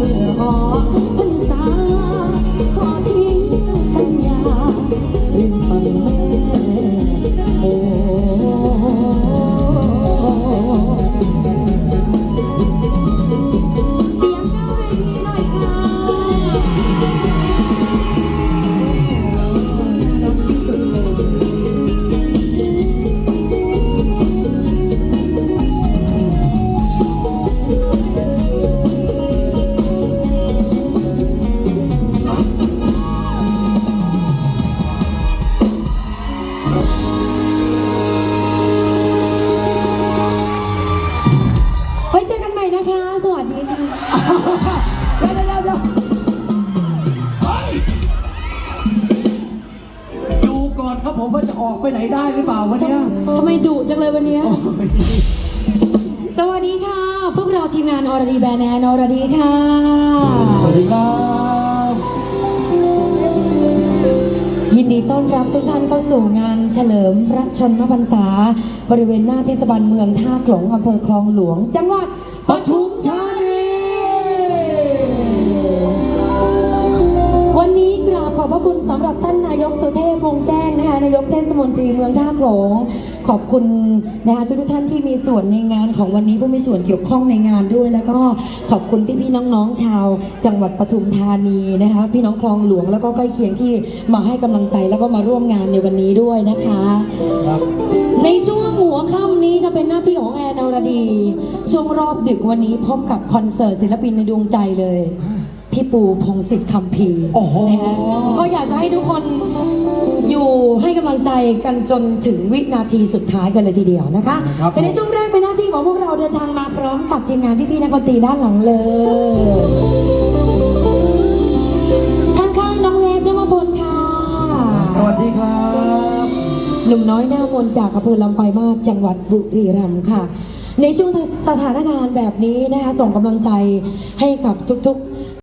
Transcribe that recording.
ดิน ไปไหนได้หรือเปล่าวันเนี้ยทำไมดุจังเลยวันเนี้ยโอ้ยสวัสดีค่ะ พวกเราทีมงานอรดีแบรนด์แอนอรดีค่ะ สวัสดีครับ ยินดีต้อนรับทุกท่านเข้าสู่งานเฉลิมพระชนมพรรษา บริเวณหน้าเทศบาลเมืองท่าขลงอำเภอคลองหลวง จังหวัดปทุม ขอบพระคุณสำหรับท่านนายกสุเทพวงแจ้งนะคะนายกเทศมนตรีเมืองท่าโขลงขอบคุณนะคะทุกท่านที่มีส่วนในงานของวันนี้ผู้มีส่วนเกี่ยวข้องในงานด้วย แล้วก็ขอบคุณพี่ๆน้องๆชาว จังหวัดปทุมธานีนะคะพี่น้องคลองหลวงแล้วก็ใกล้เคียงที่มาให้กำลังใจแล้วก็มาร่วมงานในวันนี้ด้วยนะคะ ในช่วงหัวค่ำนี้จะเป็นหน้าที่ของแอนอรดี ช่วงรอบดึกวันนี้พบกับคอนเสิร์ตศิลปินในดวงใจเลย พี่ปูพงศิษฐ์คำพีร์โอ้โห นะฮะก็อยากจะให้ทุกคนอยู่ให้กำลังใจกันจนถึงวินาทีสุดท้ายกันเลยทีเดียวนะคะครับแต่ในช่วงแรกเป็นหน้าที่ของพวกเราเดินทางมาพร้อมกับทีมงานพี่ๆนักดนตรีด้านหลังเลยข้างๆน้องเวฟนวพลค่ะ สวัสดีครับ หนุ่มน้อยหน้ามนต์จากอำเภอลำปลายมาศจังหวัดบุรีรัมย์ค่ะ ในช่วงสถานการณ์แบบนี้นะคะ ส่งกำลังใจให้กับทุก